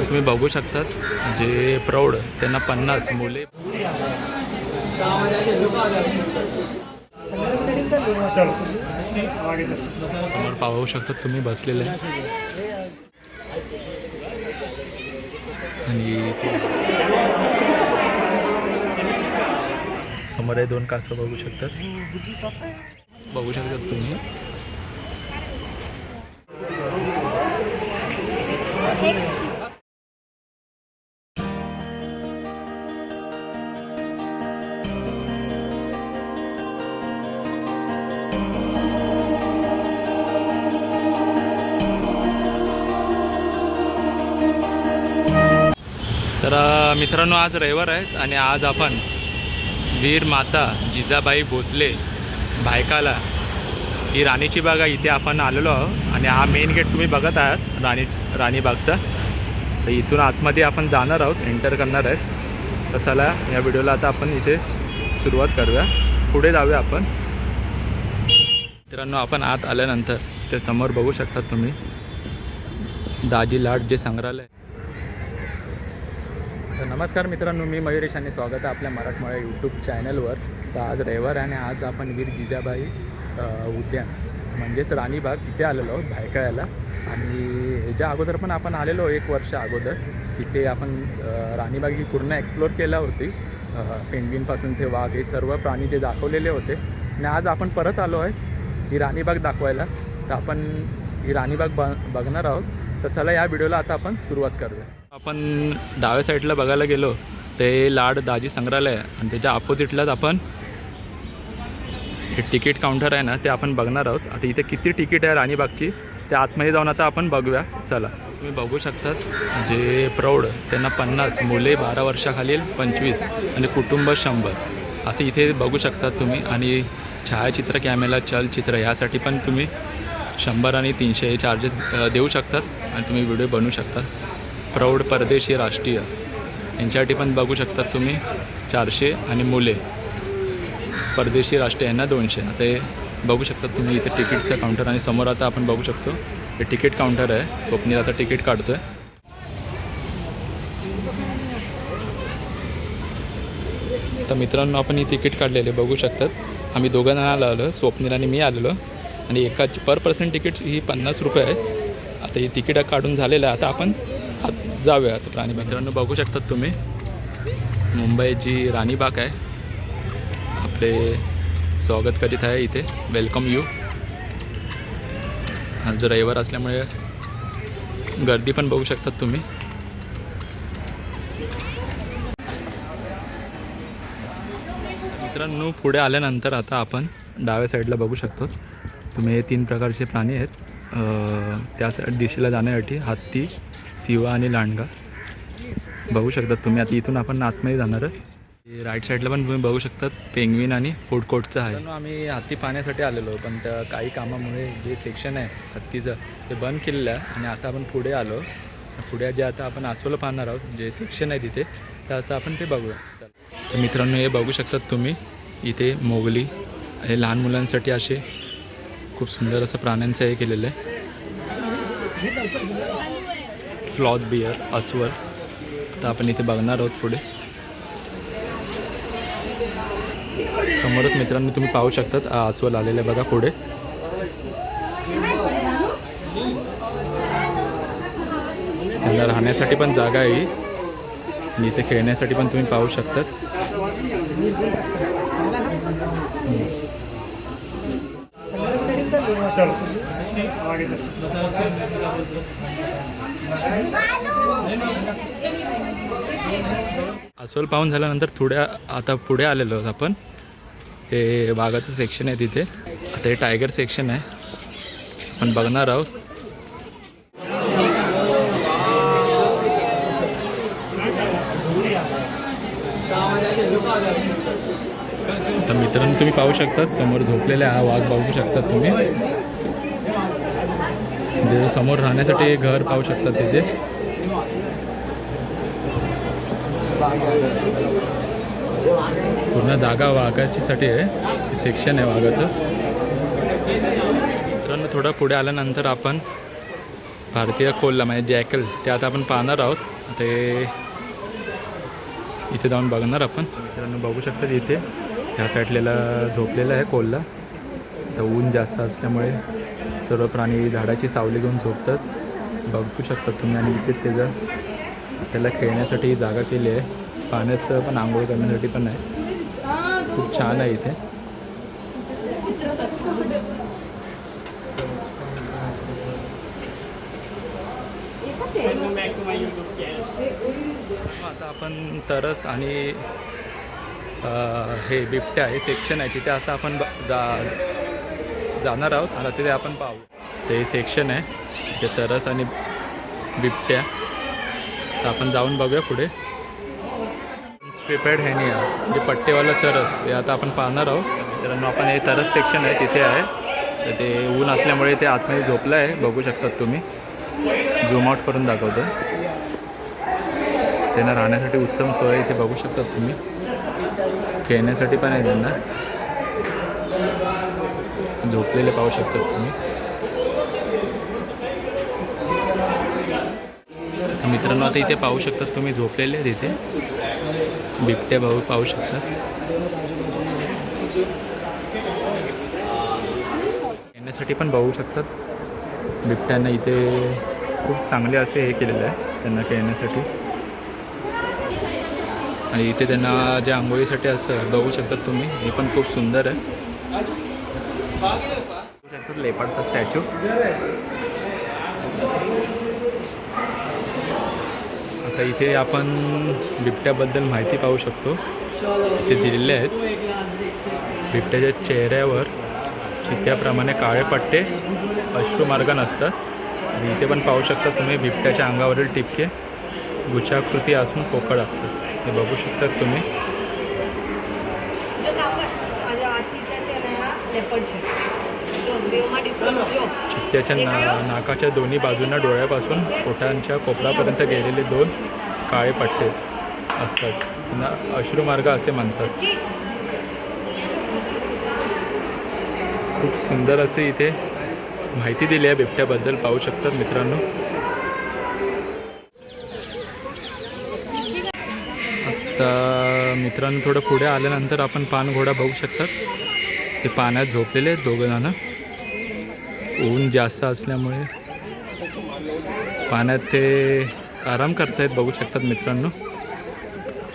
समोर तुम्ही बघू शकतात जे प्रौढ त्यांना पन्नास मुले. समोर पाहू शकतात तुम्ही बसलेले. आणि समोर हे दोन कासं बघू शकतात. बघू शकतात तुम्ही. तर मित्रांनो आज रविवार आहेत आणि आज आपण वीर माता जिजाबाई भोसले भायकाला ही राणीची बाग आहे इथे आपण आलेलो आहोत आणि हा मेन गेट तुम्ही बघत आहात राणी राणीबागचा. तर इथून आतमध्ये आपण जाणार आहोत एंटर करणार आहेत. तर चला या व्हिडिओला आता आपण इथे सुरुवात करूया. पुढे जाऊया आपण. मित्रांनो आपण आत आल्यानंतर ते समोर बघू शकतात तुम्ही दाजी लाट जे संग्रहालय तर नमस्कार मित्रांनो मी मयुरेश आणि स्वागत आहे आपल्या मराठमोळ्या यूट्यूब चॅनलवर तर आज रविवार आणि आज आपण वीर जिजाबाई उद्यान म्हणजेच राणीबाग तिथे आलेलो आहोत भायकळ्याला आणि ह्याच्या अगोदर पण आपण आलेलो एक वर्ष अगोदर. तिथे आपण राणीबाग ही पूर्ण एक्सप्लोर केला होती. अ, पेंग्विनपासून ते वाघ हे सर्व प्राणी जे दाखवलेले होते. आणि आज आपण परत आलो आहे ही राणीबाग दाखवायला. तर आपण ही राणीबाग ब बघणार आहोत. तर चला या व्हिडिओला आता आपण सुरुवात करूया. आपण डाव्या साईडला बघायला गेलो ते लाड दाजी संग्रहालय आणि त्याच्या अपोजिटलाच आपण हे तिकीट काउंटर आहे ना ते आपण बघणार आहोत. आता इथे किती तिकीट आहे राणीबागची ते आतमध्ये जाऊन आता आपण बघूया. चला. तुम्ही बघू शकतात जे प्रौढ त्यांना पन्नास मुले बारा वर्षाखालील पंचवीस आणि कुटुंब शंभर. असं इथे बघू शकतात तुम्ही. आणि छायाचित्र कॅमेरा चलचित्र यासाठी पण तुम्ही शंभर आणि तीनशे हे चार्जेस देऊ शकतात आणि तुम्ही व्हिडिओ बनवू शकता. प्रौढ परदेशी राष्ट्रीय. यांच्यासाठी पण बघू शकतात तुम्ही चारशे आणि मुले. परदेशी राष्ट्रीय यांना दोनशे. आता हे बघू शकतात तुम्ही इथे तिकीटचं काउंटर आणि समोर आता आपण बघू शकतो. हे तिकीट काउंटर आहे. स्वप्नील आता तिकीट काढतो आहे तर मित्रांनो आपण ही तिकीट काढलेले बघू शकतात. आम्ही दोघं जणांना आलो स्वप्नील आणि मी आलेलो. आणि एकाची पर पर्सन तिकीट ही पन्नास रुपये आहे. आता ही तिकीट काढून झालेलं आहे. आता आपण जाऊया आता प्राणी मित्रांनो बघू शकतात तुम्ही मुंबईची राणीबाग आहे. आपले स्वागत करीत आहे इथे. वेलकम यू आज रविवार असल्यामुळे गर्दी पण बघू शकतात तुम्ही. मित्रांनो पुढे आल्यानंतर आता आपण डाव्या साईडला बघू शकतो. तुम्ही हे तीन प्रकारचे प्राणी आहेत. त्या साईड दिशेला जाण्यासाठी हत्ती सिवा आणि लांडगा. बघू शकतात तुम्ही आता इथून आपण आतमध्ये जाणार आहे राईट साईडला पण तुम्ही बघू शकतात पेंग्विन आणि फूड कोर्टचं आहे. आम्ही हत्ती पाहण्यासाठी आलेलो पण त्या काही कामामुळे जे सेक्शन आहे हत्तीचं ते बंद केलेलं आहे. आणि आता आपण पुढे आलो. पुढे जे आता आपण आसोला पाहणार आहोत जे सेक्शन आहे तिथे तर आता आपण ते बघूया. तर मित्रांनो हे बघू शकतात तुम्ही इथे मोगली हे लहान मुलांसाठी असे खूप सुंदर असं प्राण्यांचं हे केलेलं आहे. स्लॉथ बियर अस्वल तर आपण इथे बघणार आहोत पुढे. समोरच मित्रांनो तुम्ही पाहू शकतात अस्वल आलेलं बघा पुढे. त्यांना राहण्यासाठी पण जागा आहे आणि इथे खेळण्यासाठी पण तुम्ही पाहू शकतात. अस्वल पाहून झाल्यानंतर थोड्या आता पुढे आलेलो आहोत आपण. हे बागाचं सेक्शन आहे तिथे. आता हे टायगर सेक्शन आहे. आपण बघणार आहोत. तर मित्रांनो तुम्ही पाहू शकता समोर झोपलेला हा वाघ बघू शकता तुम्ही. म्हणजे समोर राहण्यासाठी घर पाहू शकता तिथे. पूर्ण जागा वाघाचीसाठी आहे. सेक्शन आहे वाघाचं. मित्रांनो थोडं पुढे आल्यानंतर आपण भारतीय कोल्हा म्हणजे जॅकल ते आता आपण पाहणार आहोत. ते इथे जाऊन बघणार आपण. मित्रांनो बघू शकतात इथे. ह्या साईडलेला झोपलेला आहे कोल्हा तर ऊन जास्त असल्यामुळे सर्व प्राणी झाडाची सावली घेऊन झोपतात. बघू शकतात तुम्ही आणि इथे त्याचं त्याला खेळण्यासाठी जागा केली आहे. पाण्याचं पण आंघोळ करण्यासाठी पण आहे. खूप छान आहे इथे. आता आपण तरस आणि हे बिबट्या हे सेक्शन आहे. तिथे आता आपण जा जाणार आहोत. आता तिथे आपण पाहू. ते सेक्शन आहे. ते तरस आणि बिबट्या. तर आपण जाऊन बघूया पुढे. प्रिपेड हे नाही आहे म्हणजे पट्टेवाला तरस हे आता आपण पाहणार आहोत. मित्रांनो आपण हे तरस सेक्शन आहे. तिथे आहे. तर ते ऊन असल्यामुळे ते आतमध्ये झोपलं आहे. बघू शकतात तुम्ही. झूम आउट करून दाखवतो. त्यांना राहण्यासाठी उत्तम सोय इथे बघू शकतात तुम्ही. खेळण्यासाठी पण आहे त्यांना. झोपलेले पाहू शकतात तुम्ही. मित्रांनो आता इथे पाहू शकतात तुम्ही झोपलेले आहेत इथे. बिबट्या भाऊ पाहू शकतात. येण्यासाठी पण बघू शकतात. बिबट्यांना इथे खूप चांगले असे हे केलेलं आहे त्यांना खेळण्यासाठी. आणि इथे त्यांना जे आंघोळीसाठी असं बघू शकतात तुम्ही हे पण खूप सुंदर आहे. लेपाडचा स्टॅच्यू. आता इथे आपण बिबट्याबद्दल माहिती पाहू शकतो. ते दिलेले आहेत. बिबट्याच्या चेहऱ्यावर चित्त्याप्रमाणे काळे पट्टे अश्रुमार्ग नसतात. आणि इथे पण पाहू शकता तुम्ही बिबट्याच्या अंगावरील टिपके गुच्छाकृती असून पोकळ असतात. हे बघू शकतात तुम्ही. त्याच्या ना नाकाच्या दोन्ही बाजूंना डोळ्यापासून पोटांच्या कोपरापर्यंत गेलेले दोन काळे पट्टे असतात. त्यांना अश्रुमार्ग असे म्हणतात. खूप सुंदर असे इथे माहिती दिली आहे. बिबट्याबद्दल पाहू शकतात मित्रांनो. आता मित्रांनो थोडं पुढे आल्यानंतर आपण पानघोडा बघू शकतात. ते पाण्यात झोपलेले आहेत दोघं ऊन जास्त असल्यामुळे पाण्यात ते आराम करतायत बघू शकतात मित्रांनो.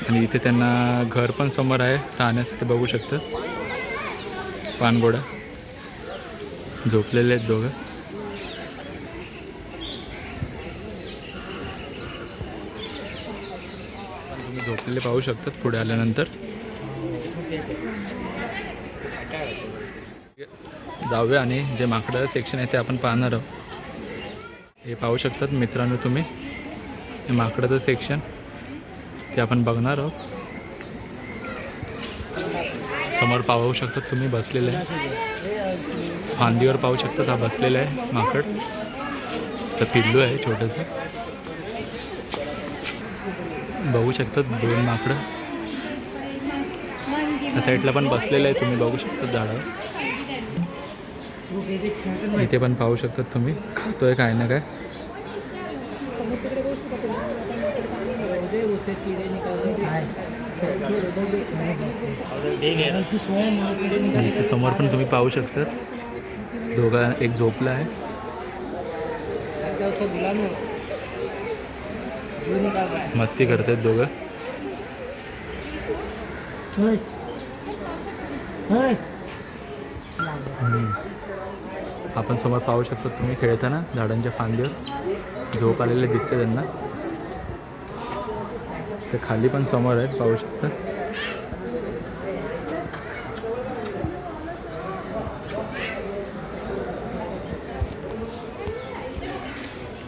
आणि इथे त्यांना घर पण समोर आहे राहण्यासाठी बघू शकतात. पानगोडा. झोपलेले आहेत दोघं. तुम्ही झोपलेले पाहू शकतात पुढे आल्यानंतर. जाऊया आणि जे माकडं सेक्शन आहे ते आपण पाहणार आहोत. हे पाहू शकतात मित्रांनो तुम्ही. हे माकडाचं सेक्शन ते आपण बघणार आहोत. समोर पाहू शकतात तुम्ही बसलेले. आहे फांदीवर पाहू शकतात हा बसलेला आहे माकड. तर पिल्लू आहे छोटंसं. बघू शकतात दोन माकडं. त्या साईडला पण बसलेलं आहे तुम्ही बघू शकता झाडावर इथे पण पाहू शकतात तुम्ही. तो काय ना काय? इथे समोर पण तुम्ही पाहू शकतात. दोघा एक झोपला आहे. मस्ती करतात दोघं. हम्म. आपण समोर पाहू शकतो तुम्ही खेळताना झाडांच्या फांदीवर झोप आलेले दिसते त्यांना. ते खाली पण समोर आहेत पाहू शकता.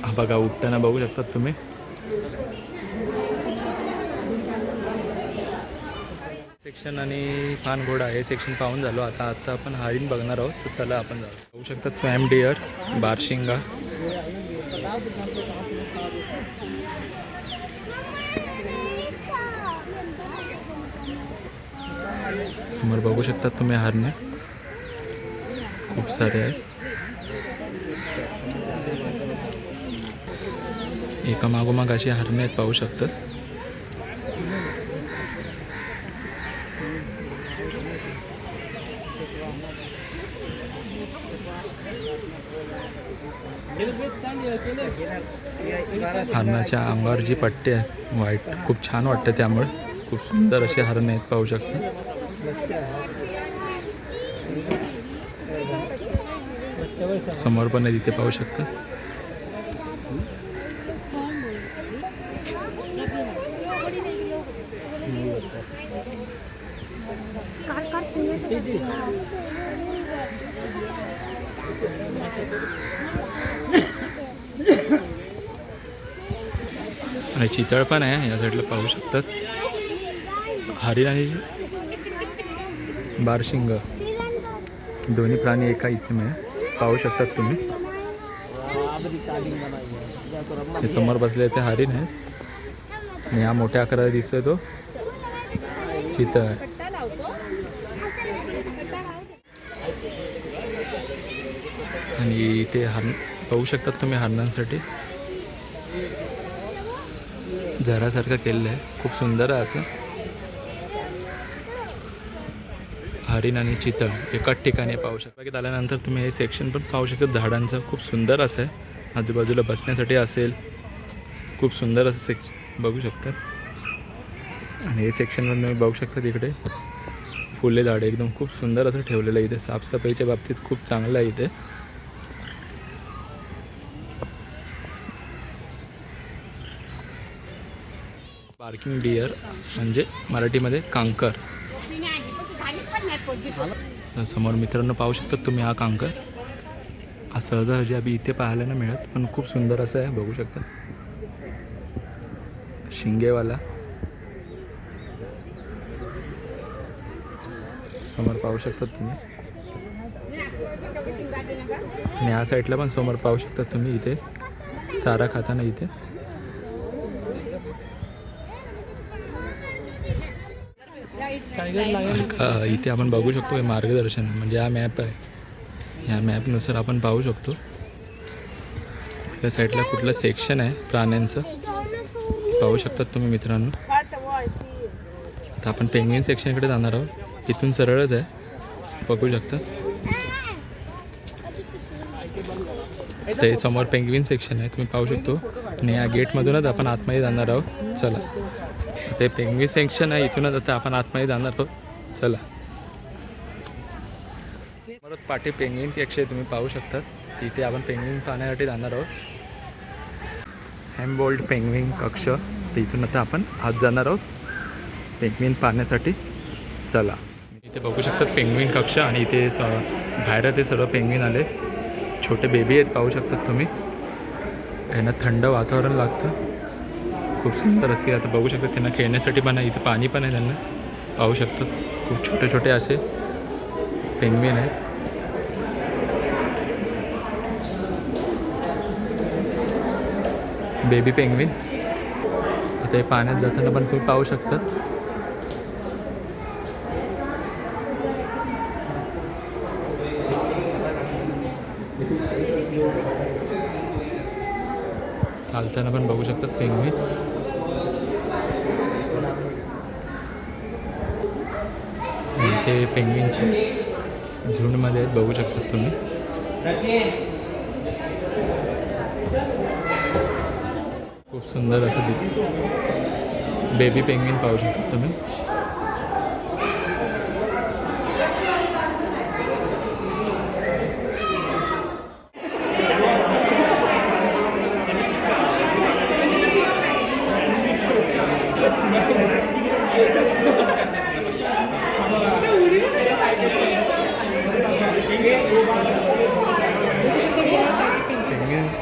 हा बघा उठताना बघू शकतात तुम्ही. सेक्शन आणि फान घोडा हे सेक्शन पाहून झालो. आता आता आपण हरिण बघणार आहोत. तर चला आपण जाऊ पाहू शकतात स्वॅम डिअर बारशिंगा. समोर बघू शकतात तुम्ही हरणे. खूप सारे आहेत. एका मागोमाग अशी हरणे पाहू शकतात हरणाच्या अंगावर जी पट्टी आहे व्हाईट खूप छान वाटते त्यामुळे. खूप सुंदर असे हरण आहेत पाहू शकता. समोर पण आहे तिथे पाहू शकता. आणि चितळ पण आहे या साईडला पाहू शकतात. हरिण आणि बारशिंग. दोन्ही प्राणी एका इथे आहे. पाहू शकतात तुम्ही. हे समोर बसले ते हरिण आहे. आणि हा मोठ्या आकारात दिसतोय तो. चितळ आहे. आणि इथे हरण पाहू शकतात तुम्ही हरणांसाठी. झरासारखं केलेलं आहे. खूप सुंदर आहे असं. हरिण आणि चितळ एकाच ठिकाणी पाहू शकता. की आल्यानंतर तुम्ही हे सेक्शन पण पाहू शकता. झाडांचं खूप सुंदर असं आहे. आजूबाजूला बसण्यासाठी असेल. खूप सुंदर असं सेक्श बघू शकता. आणि हे सेक्शनवर तुम्ही बघू शकता तिकडे. फुले झाडे एकदम खूप सुंदर असं ठेवलेलं आहे इथे. साफसफाईच्या बाबतीत खूप चांगलं आहे इथे. पार्किंग डिअर म्हणजे मराठीमध्ये कांकर. समोर मित्रांनो पाहू शकतात तुम्ही हा कांकर. हा सहजासहजी आम्ही इथे पाहायला नाही मिळत पण खूप सुंदर असं आहे बघू शकता. शिंगेवाला. समोर पाहू शकतात तुम्ही. आणि या साईडला पण समोर पाहू शकतात तुम्ही इथे. चारा खाताना इथे. इथे आपण बघू शकतो हे मार्गदर्शन म्हणजे हा मॅप आहे. ह्या मॅपनुसार आपण पाहू शकतो. त्या साईडला कुठलं सेक्शन आहे प्राण्यांचं? पाहू शकतात तुम्ही मित्रांनो. तर आपण पेंगिन सेक्शनकडे जाणार आहोत. इथून सरळच आहे. बघू शकता. ते समोर पेंगविन सेक्शन आहे तुम्ही पाहू शकतो. आणि या गेटमधूनच आपण आतमध्ये जाणार आहोत. चला. ते पेंगवी सेक्शन आहे इथूनच आता आपण आतमध्ये जाणार आहोत. चला. परत पाठी पेंग्विन कक्ष आहे तुम्ही पाहू शकता. तिथे आपण पेंगविंग पाहण्यासाठी जाणार आहोत. हॅमबोल्ड पेंगविन कक्ष. इथून आता आपण आत जाणार आहोत. पेंगविन पाहण्यासाठी. चला. इथे बघू शकतात पेंगविन कक्ष आणि इथे स बाहेर ते सर्व पेंगविन आले. छोटे बेबी आहेत पाहू शकतात तुम्ही. यांना थंड वातावरण लागतं. खूप सुंदर असते आता बघू शकतात त्यांना खेळण्यासाठी पण आहे इथं पाणी पण आहे त्यांना. पाहू शकतात खूप छोटे छोटे असे पेंगवीन आहेत. Baby penguin. आता हे पाण्यात जाताना पण तुम्ही पाहू शकतात चालताना पण बघू शकतात पेंग्विन. ते पेंग्विनचे झुंडमध्ये आहेत बघू शकतात तुम्ही. खूप सुंदर असं बेबी पेंग्विन पाहू शकतात तुम्ही.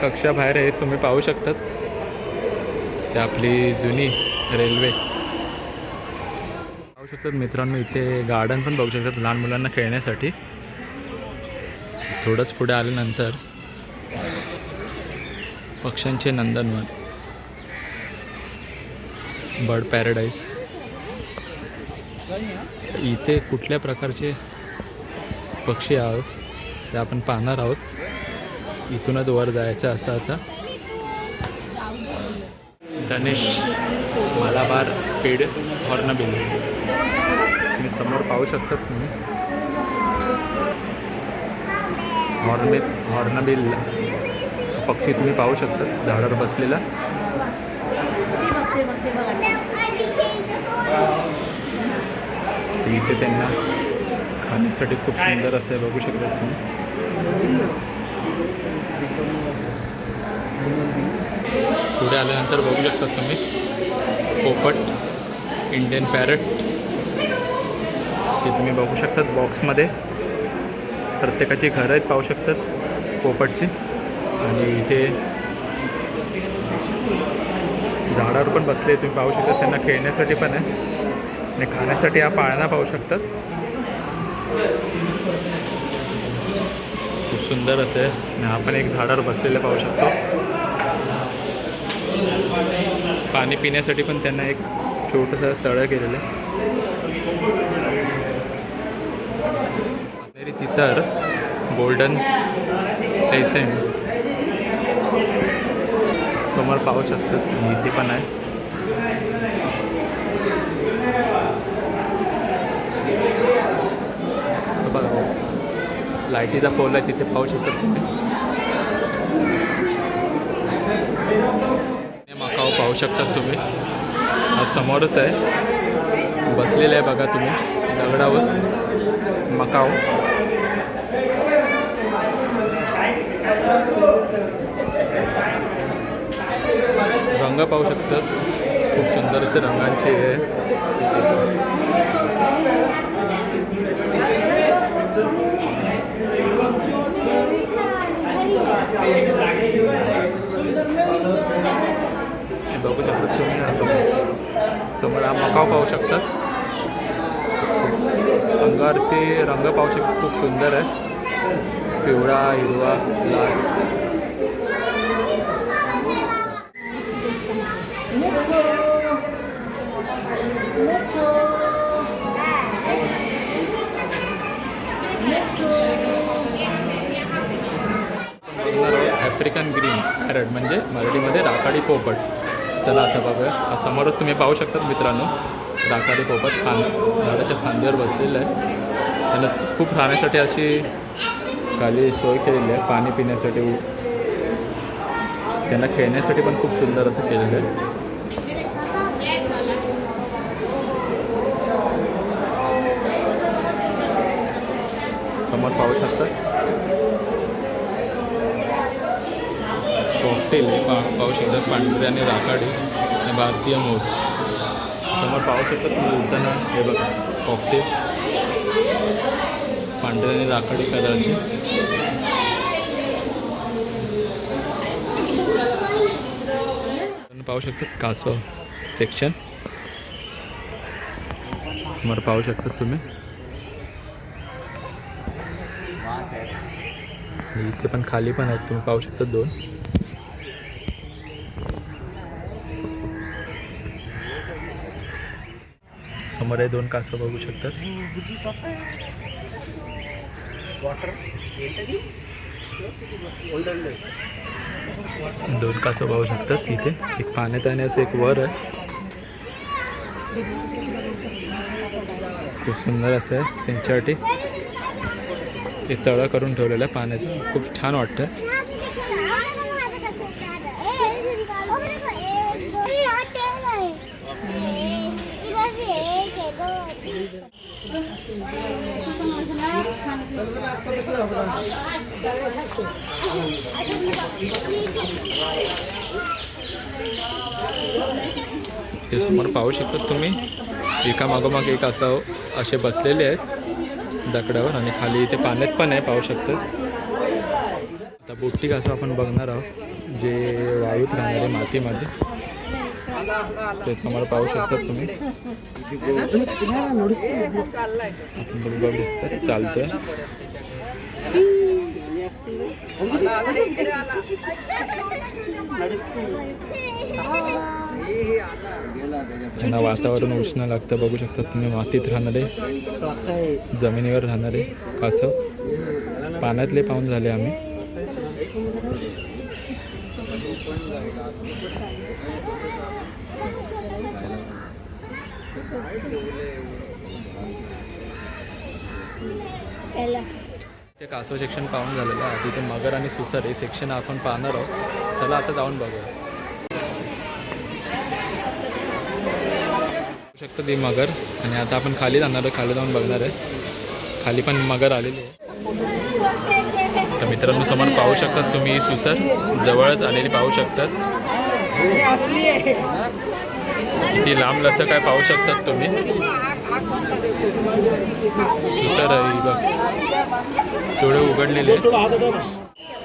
कक्षा बाहेर आहे तुम्ही पाहू शकतात. ते आपली जुनी रेल्वे. पाहू शकतात मित्रांनो इथे गार्डन पण बघू शकतात लहान मुलांना खेळण्यासाठी. थोडंच पुढे आल्यानंतर पक्ष्यांचे नंदनवन. Bird Paradise. इथे कुठल्या प्रकारचे पक्षी आहोत ते आपण पाहणार आहोत. इथूनच वर जायचं असं आता. गणेश मलाबार पेड हॉर्नबिल. तुम्ही समोर पाहू शकता तुम्ही. हॉर्नबिल हॉर्नबिल पक्षी तुम्ही पाहू शकता झाडावर बसलेला. इथे त्यांना खाण्यासाठी खूप सुंदर असं आहे बघू शकता तुम्ही. पुढे आल्यानंतर बघू शकता तुम्ही. पोपट इंडियन पॅरट ते तुम्ही बघू शकतात बॉक्समध्ये प्रत्येकाची घरं आहेत पाहू शकतात पोपटची. आणि इथे झाडावर पण बसले तुम्ही पाहू शकता त्यांना खेळण्यासाठी पण आहे. आणि खाण्यासाठी हा पाळणा पाहू शकतात. खूप सुंदर असे. आहे आणि एक झाडावर बसलेलं पाहू शकतो. पाणी पिण्यासाठी पण त्यांना एक छोटंसं तळं केलेलं आहे. तिथं गोल्डन टेसेंट समोर पाहू शकतात इथे पण आहे तो बघा लाईटीचा पोल आहे तिथे पाहू शकतात तुम्ही. मकाव पाहू शकतात तुम्ही. हा समोरच आहे. बसलेलं आहे बघा तुम्ही दगडावर. मकाव रंग पाहू शकतात खूप सुंदर असे रंगांचे आहे हे बघू शकतात तुम्ही समोर हा मकाव पाहू शकतात अंगावरती रंग पाहू शकतात खूप सुंदर आहे. पिवळा हिरवा लाल. आफ्रिकन ग्रीन पॅरट म्हणजे मराठीमध्ये राखाडी पोपट. चला आता बघूया. समोरच तुम्ही पाहू शकतात मित्रांनो. राखाडी पोपट खान झाडाच्या फांदीवर बसलेलं आहे. त्यांना खूप राहण्यासाठी अशी खाली सोय केलेली आहे पाणी पिण्यासाठी. त्यांना खेळण्यासाठी पण खूप सुंदर असं केलेलं आहे. समोर पाहू शकतात कॉकटेल आहे पा पाहू शकता पांढरे आणि राखाडी आणि भारतीय मोर समोर पाहू शकता तुम्ही उडताना हे बघा. कॉकटेल पांढरे आणि राखाडी कलरचे. पाहू शकता कासव सेक्शन समोर पाहू शकता तुम्ही. इथे पण खाली पण आहेत तुम्ही पाहू शकता दोन. समोर आहे दोन कासव बघू शकतात. दोन कासव पाहू शकतात इथे. एक पाण्यात आणि असं एक वर आहे. खूप सुंदर असं आहे त्यांच्यासाठी. ते तळं करून ठेवलेलं आहे पाण्याचं. खूप छान वाटतं हे समोर पाहू शकतात तुम्ही. एका मागोमाग एक असं असे बसलेले आहेत दगडावर आणि खाली इथे पाण्यात पण आहे पाहू शकतात आता बोटी कसं आपण बघणार आहोत जे वाळूत राहणारे मातीमध्ये. ते समोर पाहू शकतात तुम्ही. आपण बघू चालतोय. त्यांना वातावरण उष्ण लागतं बघू शकता तुम्ही मातीत राहणारे जमिनीवर राहणारे कासव. पाण्यातले पाहून झाले आम्ही. ते कासव सेक्शन पाहून झालेलं आहे. तिथे मगर आणि सुसर हे सेक्शन आपण पाहणार आहोत. चला आता जाऊन बघूया. बघू शकतो ती मगर. आणि आता आपण खाली जाणार आहे खाली जाऊन बघणार आहे. खाली पण मगर आलेली आहे. तर मित्रांनो समोर पाहू शकतात तुम्ही सुसर. जवळच आलेली पाहू शकतात. किती लांब लचक आहे पाहू शकतात तुम्ही. सुसर आहे बघ. डोळे उघडलेले आहेत.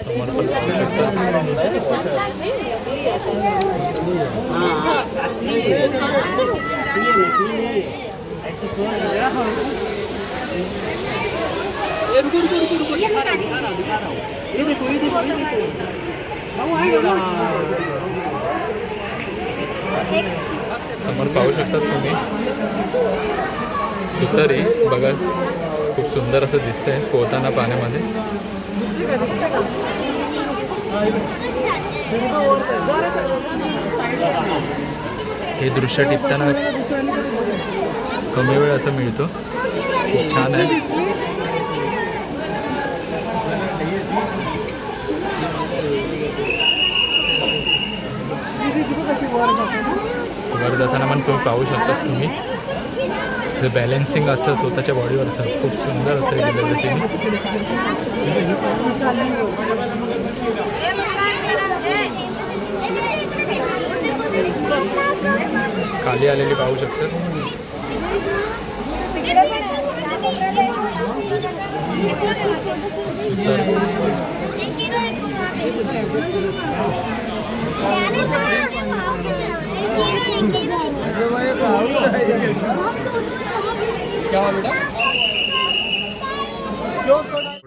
समोर पण पाहू शकतात समोर पाहू शकतात तुम्ही. सुसरी बघा. खूप सुंदर असं दिसतंय पोहताना पाण्यामध्ये. हे दृश्य टिपताना कमी वेळ असं मिळतो. खूप छान आहे. वर जाताना पण तुम्ही पाहू शकता तुम्ही. जे बॅलेन्सिंग असं स्वतःच्या बॉडीवरचं खूप सुंदर असं दिलेलं त्यांनी खाली आलेली पाहू शकतात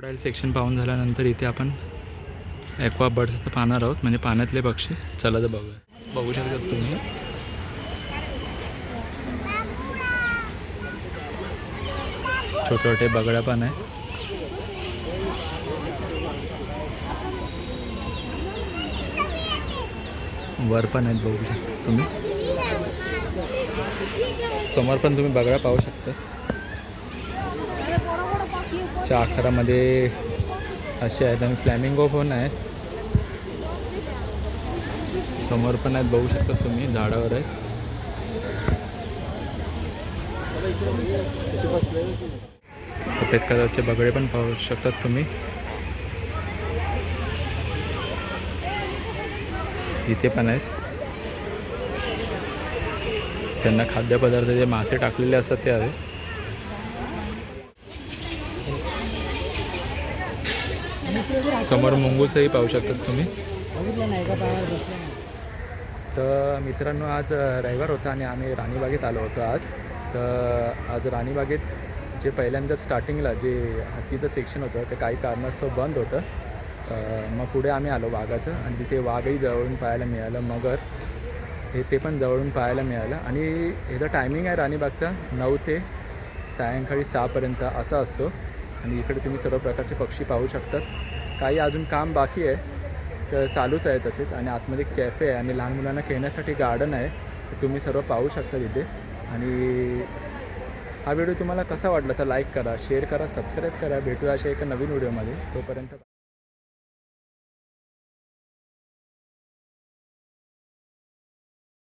सुसर सेक्शन पाहून झाल्यानंतर इथे आपण ॲक्वा बर्ड्स पाहणार आहोत. म्हणजे पाण्यातले पक्षी. चला तर बघूया. बघू शकतात तुम्ही. छोटे छोटे बगड्या पण आहे वर पण आहेत बघू शकता तुम्ही. समोर पण तुम्ही बगड्या पाहू शकता. च्या आकारामध्ये असे आहेत आणि फ्लॅमिंगो पण आहे. समोर पण आहेत बघू शकता तुम्ही झाडावर आहेत. सफेद कलरचे बगडे पण पाहू शकतात तुम्ही. इथे पण आहेत. त्यांना खाद्यपदार्थ जे मासे टाकलेले असतात ते आहे समोर मुंगूसही पाहू शकतात तुम्ही. तर मित्रांनो आज रविवार होता आणि आम्ही राणीबागेत आलो होतो आज. तर आज राणीबागेत जे पहिल्यांदा स्टार्टिंगला जे हत्तीचं सेक्शन होतं ते काही कारणास्तव बंद होतं. मग पुढे आम्ही आलो वाघाचं आणि तिथे वाघही जवळून पाहायला मिळालं मगर हे ते पण जवळून पाहायला मिळालं. आणि ह्याचा टायमिंग आहे राणीबागचा नऊ ते सायंकाळी सहापर्यंत असा असतो. आणि इकडे तुम्ही सर्व प्रकारचे पक्षी पाहू शकतात. काही अजून काम बाकी आहे तर चालूच आहे तसेच. आणि आतमध्ये कॅफे आहे आणि लहान मुलांना खेळण्यासाठी गार्डन आहे तर तुम्ही सर्व पाहू शकता तिथे. आणि हा व्हिडिओ तुम्हाला कसा वाटला तर लाईक करा शेअर करा सबस्क्राईब करा. भेटूया अशा एका नवीन व्हिडिओमध्ये तोपर्यंत